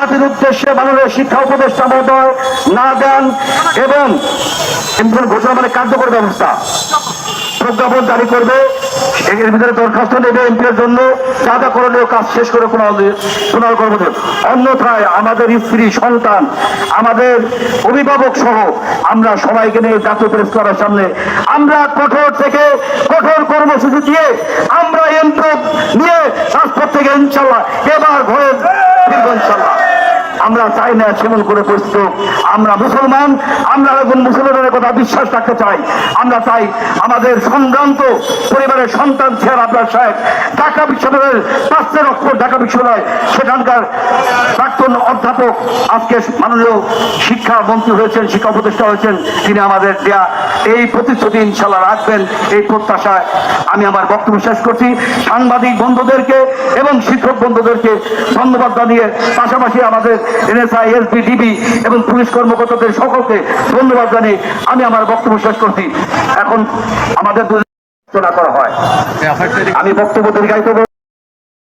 জাতির উদ্দেশ্যে মাননীয় শিক্ষা উপদেষ্টা মহোদয় না দেন এবং ঘোষণা মানে কার্যকর ব্যবস্থা প্রজ্ঞাপন জারি করবে। এর ভিতরে দরখাস্ত নেবে এমপির জন্য। যা যা করণীয় কাজ শেষ করে পুনর কর্মতে অন্যথায় আমাদের স্ত্রী, সন্তান, আমাদের অভিভাবক সহ আমরা সবাইকে নিয়ে জাতীয় প্রেস ক্লাবের সামনে আমরা কঠোর থেকে কঠোর কর্মসূচি দিয়ে আমরা এমপি নিয়ে রাজপথ থেকে ইনশাল্লাহ এবার ঘরে ইনশাল্লাহ। আমরা চাই না শিমুল করে পড়ছ আমরা মুসলমান, আমরা এখন মুসলমানের কথা বিশ্বাস রাখতে চাই। আমরা চাই আমাদের সংক্রান্ত পরিবারের সন্তান ছিলেন আপনার সাহেব, ঢাকা বিশ্ববিদ্যালয়ের পাঁচের অক্ষর ঢাকা বিশ্ববিদ্যালয়, সেখানকার অধ্যাপক, আজকে মাননীয় শিক্ষা মন্ত্রী হয়েছেন, শিক্ষা উপদেষ্টা হয়েছেন, তিনি আমাদের দেয়া এই প্রতিশ্রুতি ইনশাল্লাহ রাখবেন, এই প্রত্যাশায় আমি আমার বক্তব্য শেষ করছি। সাংবাদিক বন্ধুদেরকে এবং শিক্ষক বন্ধুদেরকে ধন্যবাদ জানিয়ে পাশাপাশি আমাদের এনএসআই, এসবি, ডিবি এবং পুলিশ কর্মকর্তাদের সকলকে ধন্যবাদ জানিয়ে আমি আমার বক্তব্য শেষ করছি। এখন আমাদের আলোচনা করা হয়। আমি বক্তব্য দীর্ঘায়িত